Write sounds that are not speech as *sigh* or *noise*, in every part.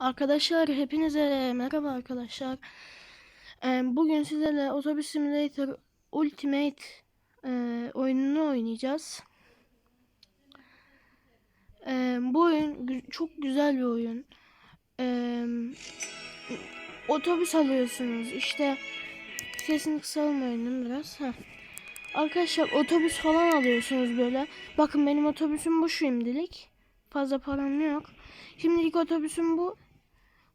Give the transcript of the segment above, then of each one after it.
Arkadaşlar hepinize merhaba arkadaşlar. Ee, Bugün sizlerle Otobüs Simulator Ultimate e, oyununu oynayacağız. Bu oyun çok güzel bir oyun. Otobüs alıyorsunuz. İşte sesini kısalım oyunun biraz. Heh. Arkadaşlar otobüs falan alıyorsunuz böyle. Bakın benim otobüsüm bu şimdilik. Fazla param yok. Şimdilik otobüsüm bu.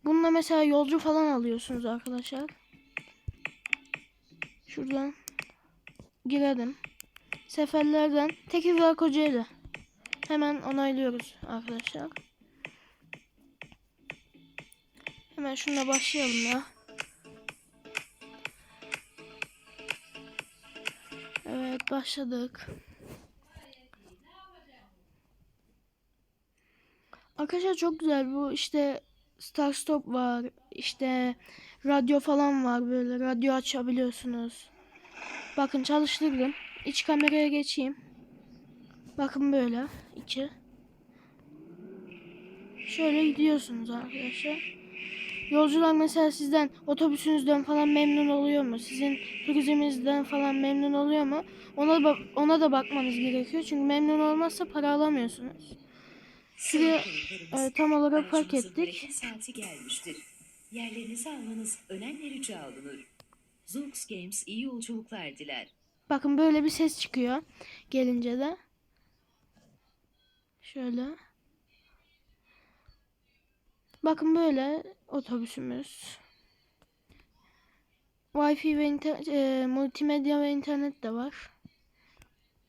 Bununla mesela yolcu falan alıyorsunuz arkadaşlar. Şuradan girelim. Seferlerden Tekirdağ Kocaeli. Hemen onaylıyoruz arkadaşlar. Hemen şununla başlayalım ya. Evet başladık. Arkadaşlar çok güzel bu işte Star Stop var. işte radyo falan var böyle. Radyo açabiliyorsunuz. Bakın çalıştırdım. İç kameraya geçeyim. Bakın böyle. içi. Şöyle gidiyorsunuz arkadaşlar. Yolcular mesela sizden otobüsünüzden falan memnun oluyor mu? Sizin turizminizden falan memnun oluyor mu? Ona ba- ona da bakmanız gerekiyor. Çünkü memnun olmazsa para alamıyorsunuz. Şuraya e, tam olarak Aracınızın ettik. saati gelmiştir. Yerlerinizi almanız önemli rica olunur. Zoox Games iyi yolculuklar diler. Bakın böyle bir ses çıkıyor gelince de. Şöyle. Bakın böyle otobüsümüz. Wi-Fi ve inter- e, multimedya ve internet de var.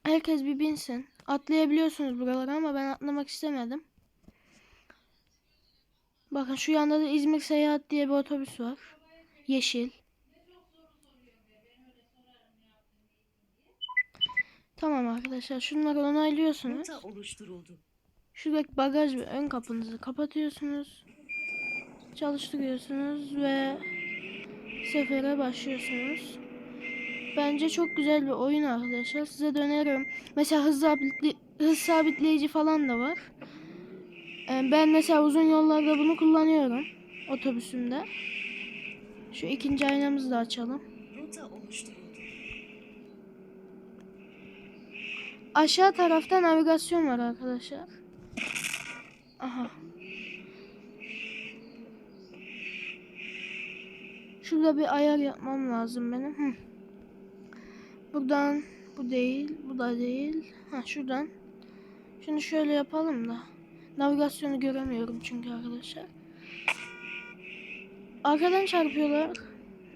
Herkes bir binsin. Atlayabiliyorsunuz buralara ama ben atlamak istemedim. Bakın şu yanda da İzmir Seyahat diye bir otobüs var. Yeşil. Tamam arkadaşlar şunları onaylıyorsunuz. Şuradaki bagaj ve ön kapınızı kapatıyorsunuz. Çalıştırıyorsunuz ve sefere başlıyorsunuz. Bence çok güzel bir oyun arkadaşlar. Size de öneririm. Mesela hız, sabitli- hız sabitleyici falan da var. Ee, Ben mesela uzun yollarda bunu kullanıyorum. Otobüsümde. Şu ikinci aynamızı da açalım. Aşağı tarafta navigasyon var arkadaşlar. Aha. Şurada bir ayar yapmam lazım benim. Hı. Buradan bu değil, bu da değil. Ha şuradan. Şunu şöyle yapalım da. Navigasyonu göremiyorum çünkü arkadaşlar. Arkadan çarpıyorlar.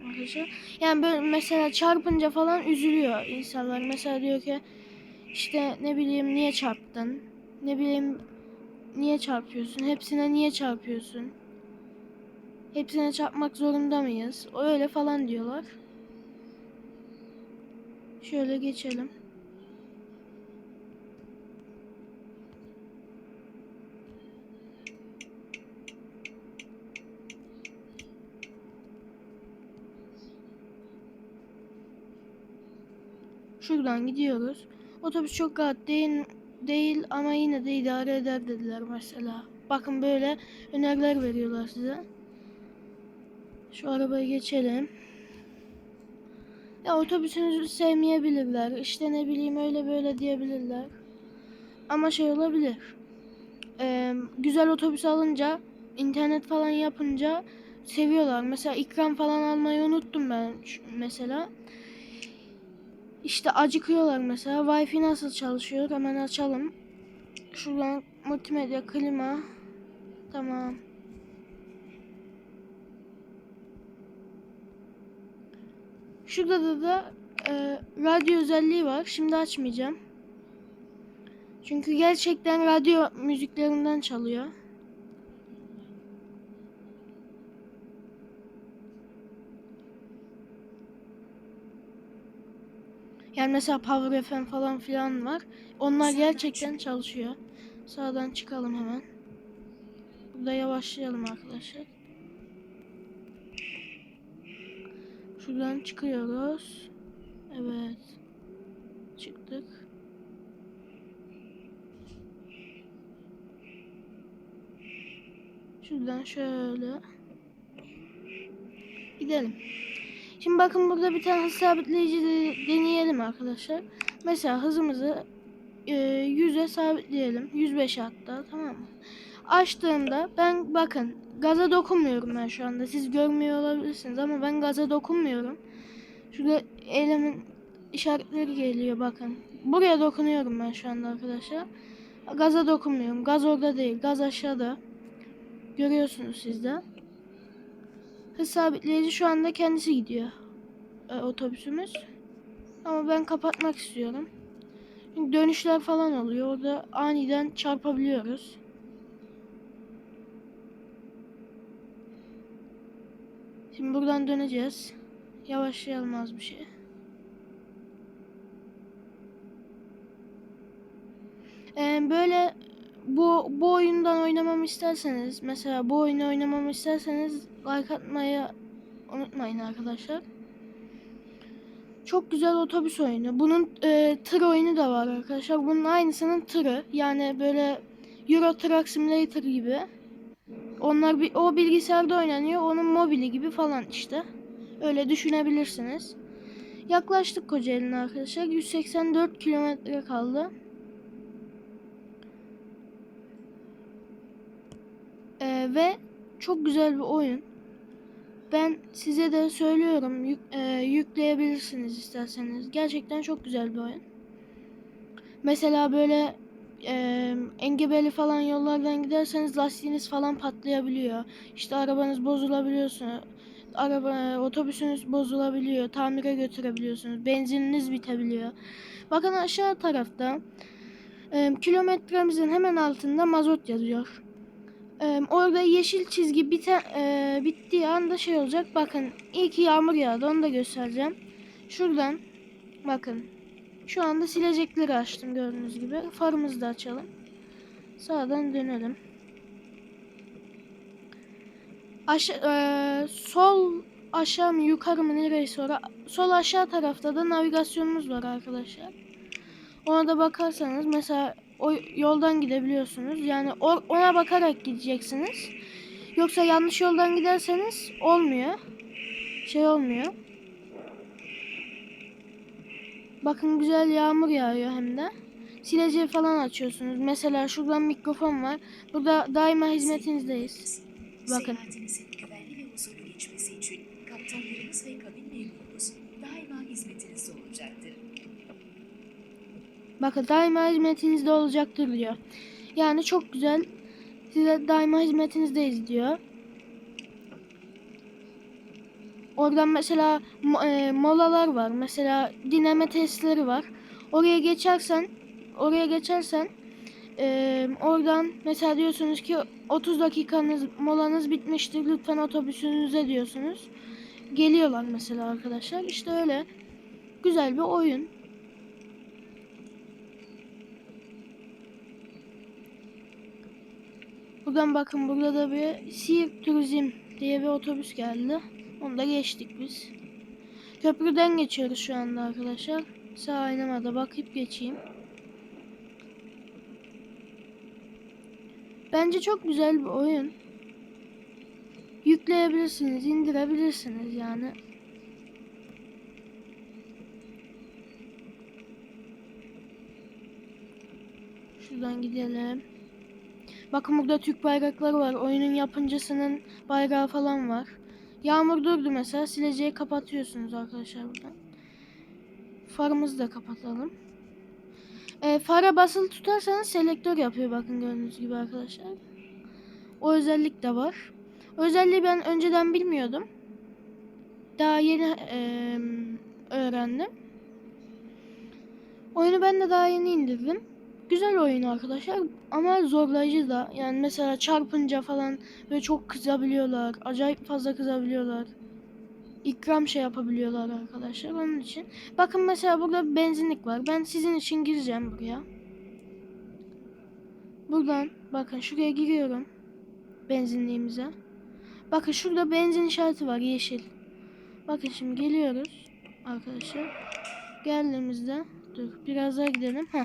Arkadaşlar. Yani böyle mesela çarpınca falan üzülüyor insanlar. Mesela diyor ki işte ne bileyim niye çarptın? Ne bileyim niye çarpıyorsun? Hepsine niye çarpıyorsun? Hepsine çarpmak zorunda mıyız? Öyle falan diyorlar. Şöyle geçelim. Şuradan gidiyoruz. Otobüs çok rahat değil, değil ama yine de idare eder dediler mesela. Bakın böyle öneriler veriyorlar size. Şu arabayı geçelim. Ya otobüsünüzü sevmeyebilirler. İşte ne bileyim öyle böyle diyebilirler. Ama şey olabilir. Ee, güzel otobüs alınca, internet falan yapınca seviyorlar. Mesela ikram falan almayı unuttum ben mesela. İşte acıkıyorlar mesela. Wi-Fi nasıl çalışıyor? Hemen açalım. Şuradan multimedya, klima. Tamam. Şurada da, da e, radyo özelliği var. Şimdi açmayacağım. Çünkü gerçekten radyo müziklerinden çalıyor. Yani mesela Power FM falan filan var. Onlar Sağdan gerçekten çalışıyor. Sağdan çıkalım hemen. Burada yavaşlayalım arkadaşlar. Şuradan çıkıyoruz. Evet. Çıktık. Şuradan şöyle gidelim. Şimdi bakın burada bir tane hız sabitleyici de deneyelim arkadaşlar. Mesela hızımızı e, 100'e sabitleyelim. 105 hatta tamam mı? Açtığımda ben bakın gaza dokunmuyorum ben şu anda. Siz görmüyor olabilirsiniz ama ben gaza dokunmuyorum. Şurada elimin işaretleri geliyor bakın. Buraya dokunuyorum ben şu anda arkadaşlar. Gaza dokunmuyorum. Gaz orada değil. Gaz aşağıda. Görüyorsunuz siz de. Hız sabitleyici şu anda kendisi gidiyor. e, otobüsümüz. Ama ben kapatmak istiyorum. Çünkü dönüşler falan oluyor. Orada aniden çarpabiliyoruz. Şimdi buradan döneceğiz. Yavaşlayalım az bir şey. Ee, böyle bu bu oyundan oynamamı isterseniz mesela bu oyunu oynamamı isterseniz like atmayı unutmayın arkadaşlar. Çok güzel otobüs oyunu. Bunun e, tır oyunu da var arkadaşlar. Bunun aynısının tırı. Yani böyle Euro Truck Simulator gibi. Onlar bir o bilgisayarda oynanıyor. Onun mobili gibi falan işte. Öyle düşünebilirsiniz. Yaklaştık Kocaeli'ne arkadaşlar. 184 kilometre kaldı. Ee, ve çok güzel bir oyun. Ben size de söylüyorum yük, e, yükleyebilirsiniz isterseniz. Gerçekten çok güzel bir oyun. Mesela böyle e, engebeli falan yollardan giderseniz lastiğiniz falan patlayabiliyor. İşte arabanız bozulabiliyorsunuz. Araba, otobüsünüz bozulabiliyor. Tamire götürebiliyorsunuz. Benzininiz bitebiliyor. Bakın aşağı tarafta e, kilometremizin hemen altında mazot yazıyor. Ee, orada yeşil çizgi bite, e, bittiği anda şey olacak. Bakın iyi ki yağmur yağdı onu da göstereceğim. Şuradan bakın. Şu anda silecekleri açtım gördüğünüz gibi. Farımızı da açalım. Sağdan dönelim. Aşağı, e, sol aşağı mı yukarı mı neresi ora? Sol aşağı tarafta da navigasyonumuz var arkadaşlar. Ona da bakarsanız mesela o yoldan gidebiliyorsunuz. Yani ona bakarak gideceksiniz. Yoksa yanlış yoldan giderseniz olmuyor. Şey olmuyor. Bakın güzel yağmur yağıyor hem de. Sileceği falan açıyorsunuz. Mesela şuradan mikrofon var. Burada daima hizmetinizdeyiz. Bakın. Seyahatinizin güvenli ve huzurlu geçmesi için kaptanlarımız ve kabin memurumuz daima hizmetinizde olacaktır. Bakın daima hizmetinizde olacaktır diyor. Yani çok güzel. Size daima hizmetinizdeyiz diyor. Oradan mesela e, molalar var. Mesela dinleme testleri var. Oraya geçersen oraya geçersen e, oradan mesela diyorsunuz ki 30 dakikanız molanız bitmiştir. Lütfen otobüsünüze diyorsunuz. Geliyorlar mesela arkadaşlar. İşte öyle güzel bir oyun. Buradan bakın burada da bir Siirt Turizm diye bir otobüs geldi. Onu da geçtik biz. Köprüden geçiyoruz şu anda arkadaşlar. Sağ aynama da bakıp geçeyim. Bence çok güzel bir oyun. Yükleyebilirsiniz, indirebilirsiniz yani. Şuradan gidelim. Bakın burada Türk bayrakları var. Oyunun yapımcısının bayrağı falan var. Yağmur durdu mesela. Sileceği kapatıyorsunuz arkadaşlar buradan. Farımızı da kapatalım. E, fara basılı tutarsanız selektör yapıyor bakın gördüğünüz gibi arkadaşlar. O özellik de var. Özelliği ben önceden bilmiyordum. Daha yeni e, öğrendim. Oyunu ben de daha yeni indirdim. Güzel oyun arkadaşlar ama zorlayıcı da. Yani mesela çarpınca falan böyle çok kızabiliyorlar. Acayip fazla kızabiliyorlar. İkram şey yapabiliyorlar arkadaşlar onun için. Bakın mesela burada benzinlik var. Ben sizin için gireceğim buraya. Buradan bakın şuraya giriyorum. Benzinliğimize. Bakın şurada benzin işareti var yeşil. Bakın şimdi geliyoruz arkadaşlar. Geldiğimizde dur biraz daha gidelim. Heh.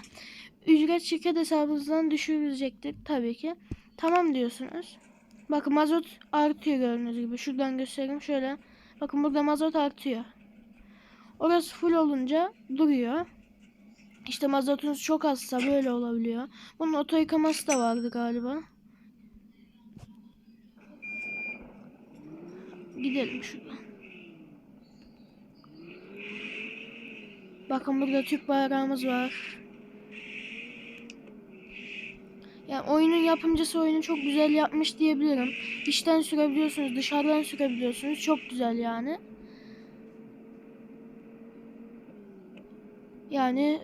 Ücret şirket hesabınızdan düşürülecektir tabii ki. Tamam diyorsunuz. Bakın mazot artıyor gördüğünüz gibi. Şuradan göstereyim şöyle. Bakın burada mazot artıyor. Orası full olunca duruyor. İşte mazotunuz çok azsa böyle olabiliyor. Bunun oto yıkaması da vardı galiba. Gidelim şuradan. Bakın burada Türk bayrağımız var. Yani oyunun yapımcısı oyunu çok güzel yapmış diyebilirim. İçten sürebiliyorsunuz, dışarıdan sürebiliyorsunuz. Çok güzel yani. Yani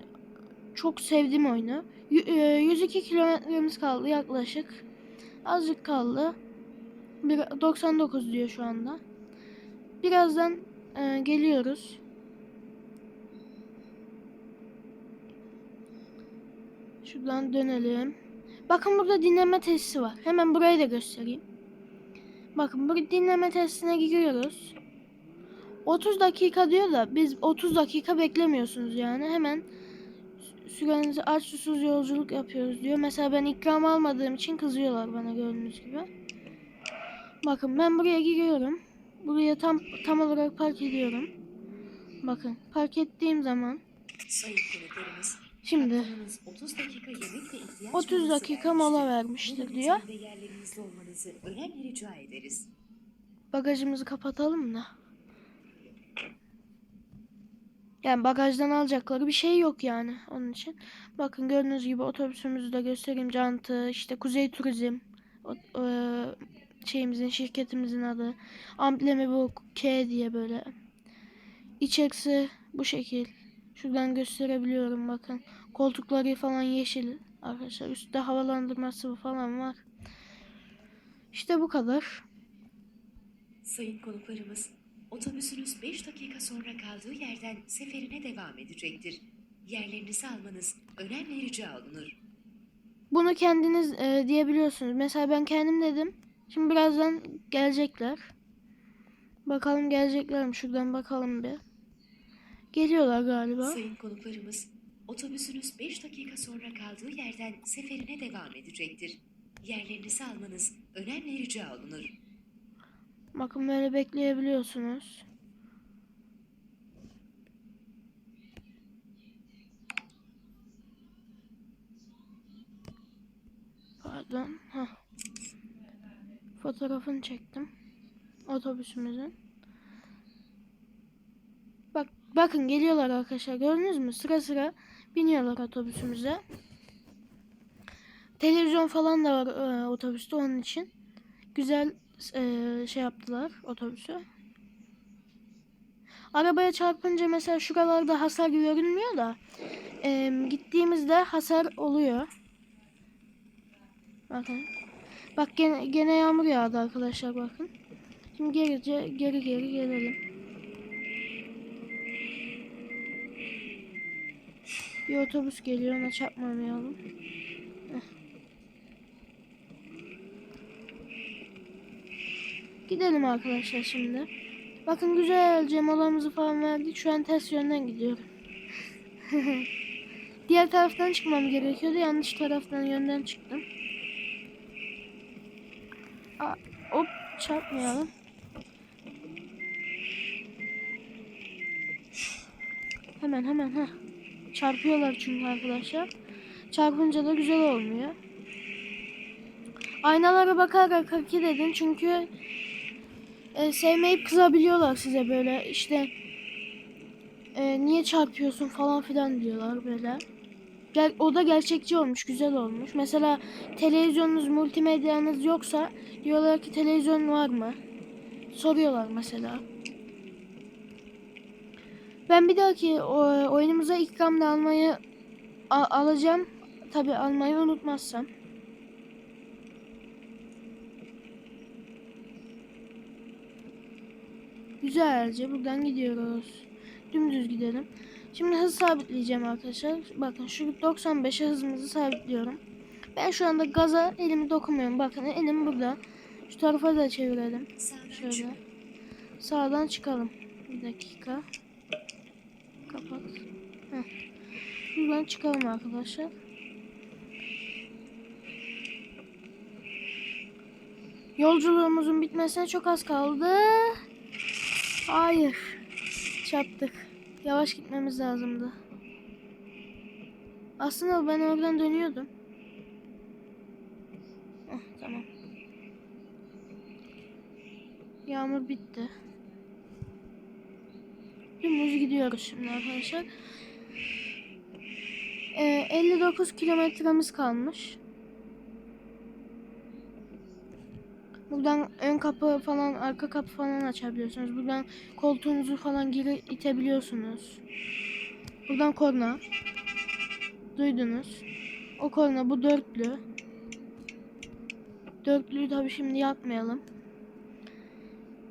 çok sevdim oyunu. Y- e, 102 kilometremiz kaldı yaklaşık. Azıcık kaldı. Bir, 99 diyor şu anda. Birazdan e, geliyoruz. Şuradan dönelim. Bakın burada dinleme testi var. Hemen burayı da göstereyim. Bakın bu dinleme testine giriyoruz. 30 dakika diyor da biz 30 dakika beklemiyorsunuz yani. Hemen sü- sürenizi aç susuz yolculuk yapıyoruz diyor. Mesela ben ikram almadığım için kızıyorlar bana gördüğünüz gibi. Bakın ben buraya giriyorum. Buraya tam tam olarak park ediyorum. Bakın park ettiğim zaman Sayın şimdi kaptanınız 30 dakika yemekle ihtiyaç 30 molası dakika mola vermiştir diyor. Bagajımızı kapatalım da. Yani bagajdan alacakları bir şey yok yani onun için. Bakın gördüğünüz gibi otobüsümüzü de göstereyim. Cantı, işte Kuzey Turizm. O, eee, şeyimizin, şirketimizin adı. Amblemi bu K diye böyle. İçerisi bu şekil. Şuradan gösterebiliyorum bakın. Koltukları falan yeşil arkadaşlar. Üstte havalandırması falan var. İşte bu kadar. Sayın konuklarımız, otobüsünüz 5 dakika sonra kaldığı yerden seferine devam edecektir. Yerlerinizi almanız önemli rica olunur. Bunu kendiniz e, diyebiliyorsunuz. Mesela ben kendim dedim. Şimdi birazdan gelecekler. Bakalım gelecekler mi? Şuradan bakalım bir. Geliyorlar galiba. Sayın konuklarımız, otobüsünüz 5 dakika sonra kaldığı yerden seferine devam edecektir. Yerlerinizi almanız önemli rica olunur. Bakın böyle bekleyebiliyorsunuz. Pardon. Heh. Fotoğrafını çektim. Otobüsümüzün. Bak bakın geliyorlar arkadaşlar. Gördünüz mü? Sıra sıra biniyorlar otobüsümüze. Televizyon falan da var e, otobüste onun için. Güzel e, şey yaptılar otobüsü. Arabaya çarpınca mesela şuralarda hasar görünmüyor da e, gittiğimizde hasar oluyor. Bakın. Bak gene, gene yağmur yağdı arkadaşlar bakın. Şimdi gerice geri geri gelelim. Bir otobüs geliyor ona çarpmamayalım. Heh. Gidelim arkadaşlar şimdi. Bakın güzelce molamızı falan verdik. Şu an ters yönden gidiyorum. *laughs* Diğer taraftan çıkmam gerekiyordu. Yanlış taraftan yönden çıktım. Aa, hop çarpmayalım. Hemen hemen ha. Çarpıyorlar çünkü arkadaşlar. Çarpınca da güzel olmuyor. Aynalara bakarak hareket edin çünkü e, sevmeyip kızabiliyorlar size böyle işte e, niye çarpıyorsun falan filan diyorlar böyle. Gel, o da gerçekçi olmuş, güzel olmuş. Mesela televizyonunuz, multimedyanız yoksa diyorlar ki televizyon var mı? Soruyorlar mesela. Ben bir dahaki o, oyunumuza ikram da almayı alacağım. Tabi almayı unutmazsam. Güzelce buradan gidiyoruz. Dümdüz gidelim. Şimdi hız sabitleyeceğim arkadaşlar. Bakın şu 95'e hızımızı sabitliyorum. Ben şu anda gaza elimi dokunmuyorum. Bakın elim burada. Şu tarafa da çevirelim. Şöyle. Sağdan çıkalım. Bir dakika. Kapat. Heh. Buradan çıkalım arkadaşlar. Yolculuğumuzun bitmesine çok az kaldı. Hayır. Çarptık. Yavaş gitmemiz lazımdı. Aslında ben oradan dönüyordum. Heh, tamam. Yağmur bitti. Dümdüz gidiyoruz şimdi arkadaşlar. Ee, 59 kilometremiz kalmış. Buradan ön kapı falan, arka kapı falan açabiliyorsunuz. Buradan koltuğunuzu falan geri itebiliyorsunuz. Buradan korna. Duydunuz. O korna bu dörtlü. Dörtlüyü tabii şimdi yapmayalım.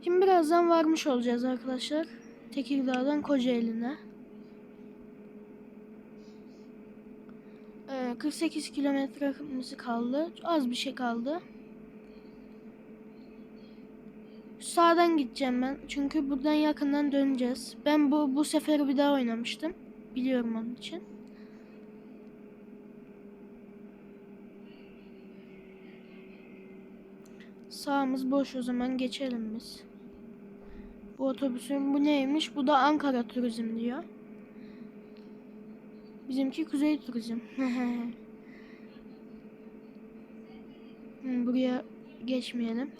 Şimdi birazdan varmış olacağız arkadaşlar. Tekirdağ'dan Kocaeli'ne. Ee, 48 kilometremiz kaldı. Az bir şey kaldı. Sağdan gideceğim ben. Çünkü buradan yakından döneceğiz. Ben bu bu seferi bir daha oynamıştım. Biliyorum onun için. Sağımız boş o zaman geçelim biz. Bu otobüsün bu neymiş? Bu da Ankara Turizm diyor. Bizimki Kuzey Turizm. Buraya geçmeyelim.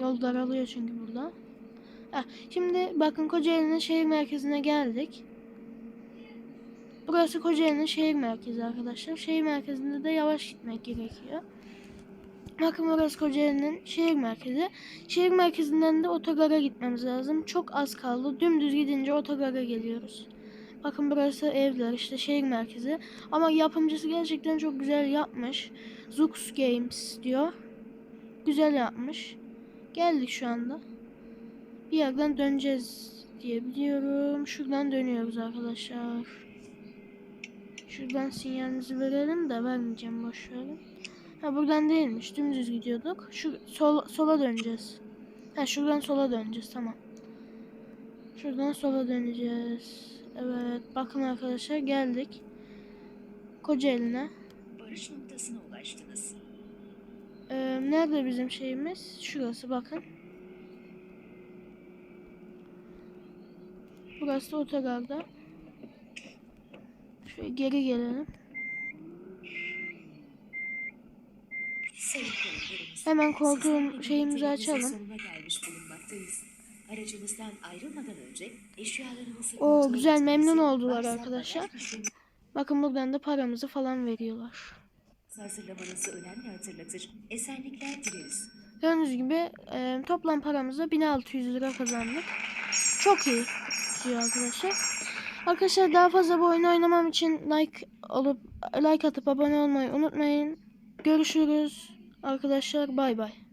Yol daralıyor çünkü burada. Heh, şimdi bakın Kocaeli'nin şehir merkezine geldik. Burası Kocaeli'nin şehir merkezi arkadaşlar. Şehir merkezinde de yavaş gitmek gerekiyor. Bakın burası Kocaeli'nin şehir merkezi. Şehir merkezinden de otogara gitmemiz lazım. Çok az kaldı. Dümdüz gidince otogara geliyoruz. Bakın burası evler işte şehir merkezi. Ama yapımcısı gerçekten çok güzel yapmış. Zux Games diyor. Güzel yapmış. Geldik şu anda. Bir yerden döneceğiz diye biliyorum. Şuradan dönüyoruz arkadaşlar. Şuradan sinyalimizi verelim de vermeyeceğim boş verin. Ha buradan değilmiş. Dümdüz gidiyorduk. Şu sol, sola döneceğiz. Ha şuradan sola döneceğiz tamam. Şuradan sola döneceğiz. Evet bakın arkadaşlar geldik. Kocaeli'ne. Varış noktasına ulaştınız. Ee, nerede bizim şeyimiz? Şurası bakın. Burası da otogarda. Şöyle geri gelelim. Hemen sizlerle şeyimizi açalım. Aracımızdan ayrılmadan önce eşyalarınızı Oo, güzel, memnun oldular arkadaşlar. Bakın buradan da paramızı falan veriyorlar. hazırlamanızı önemli hatırlatır. Esenlikler dileriz. Gördüğünüz gibi e, toplam paramızda 1600 lira kazandık. Çok iyi diyor arkadaşlar. Arkadaşlar daha fazla bu oyunu oynamam için like olup like atıp abone olmayı unutmayın. Görüşürüz arkadaşlar bay bay.